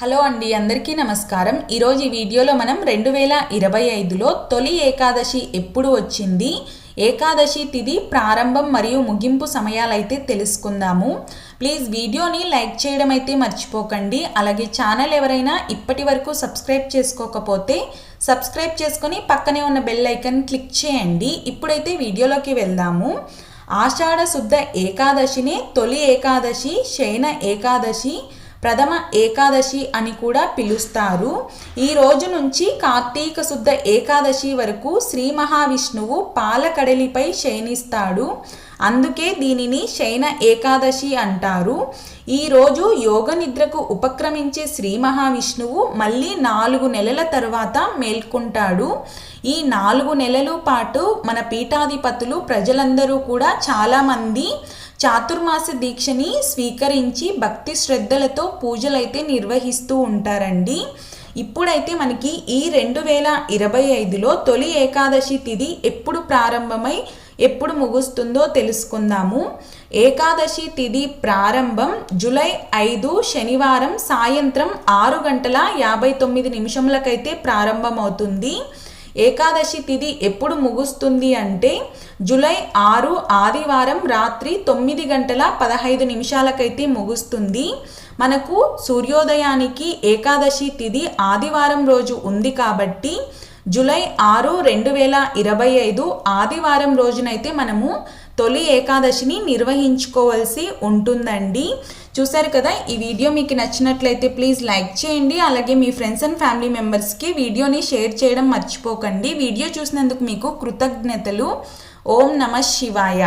Hello అండి అందరికీ నమస్కారం. ఈరోజు ఈ వీడియోలో మనం రెండు వేల ఇరవై ఐదులో తొలి ఏకాదశి ఎప్పుడు వచ్చింది ఏకాదశి తిథి ప్రారంభం మరియు ముగింపు సమయాలైతే తెలుసుకుందాము. ప్లీజ్ వీడియోని లైక్ చేయడం అయితే మర్చిపోకండి. అలాగే ఛానల్ ఎవరైనా ఇప్పటి వరకు సబ్స్క్రైబ్ చేసుకోకపోతే సబ్స్క్రైబ్ చేసుకొని పక్కనే ఉన్న బెల్ ఐకన్ క్లిక్ చేయండి. ఇప్పుడైతే వీడియోలోకి వెళ్దాము. ఆషాఢ శుద్ధ ఏకాదశిని తొలి ఏకాదశి శయన ఏకాదశి ప్రథమ ఏకాదశి అని కూడా పిలుస్తారు. ఈ రోజు నుంచి కార్తీక శుద్ధ ఏకాదశి వరకు శ్రీ మహావిష్ణువు పాలకడలిపై శయనిస్తాడు. అందుకే దీనిని శయన ఏకాదశి అంటారు. ఈరోజు యోగ నిద్రకు ఉపక్రమించే శ్రీ మహావిష్ణువు మళ్ళీ నాలుగు నెలల తర్వాత మేల్కొంటాడు. ఈ నాలుగు నెలలు పాటు మన పీఠాధిపతులు ప్రజలందరూ కూడా చాలామంది చాతుర్మాస దీక్షని స్వీకరించి భక్తి శ్రద్ధలతో పూజలైతే నిర్వహిస్తూ ఉంటారండి. ఇప్పుడైతే మనకి ఈ రెండు వేల ఇరవై ఐదులో తొలి ఏకాదశి తిథి ఎప్పుడు ప్రారంభమై ఎప్పుడు ముగుస్తుందో తెలుసుకుందాము. ఏకాదశి తిథి ప్రారంభం జూలై ఐదు శనివారం సాయంత్రం ఆరు గంటల యాభై తొమ్మిది నిమిషములకైతే ప్రారంభమవుతుంది. ఏకాదశి తిథి ఎప్పుడు ముగుస్తుంది అంటే జూలై ఆరు ఆదివారం రాత్రి తొమ్మిది గంటల పదహైదు నిమిషాలకైతే ముగుస్తుంది. మనకు సూర్యోదయానికి ఏకాదశి తిథి ఆదివారం రోజు ఉంది కాబట్టి జూలై ఆరు రెండు వేల ఇరవై ఐదు ఆదివారం రోజునైతే మనము తొలి ఏకాదశిని నిర్వహించుకోవాల్సి ఉంటుందండి. చూసారు కదా ఈ వీడియో మీకు నచ్చినట్లయితే ప్లీజ్ లైక్ చేయండి. అలాగే మీ ఫ్రెండ్స్ అండ్ ఫ్యామిలీ మెంబర్స్కి వీడియోని షేర్ చేయడం మర్చిపోకండి. వీడియో చూసినందుకు మీకు కృతజ్ఞతలు. ఓం నమ శివాయ.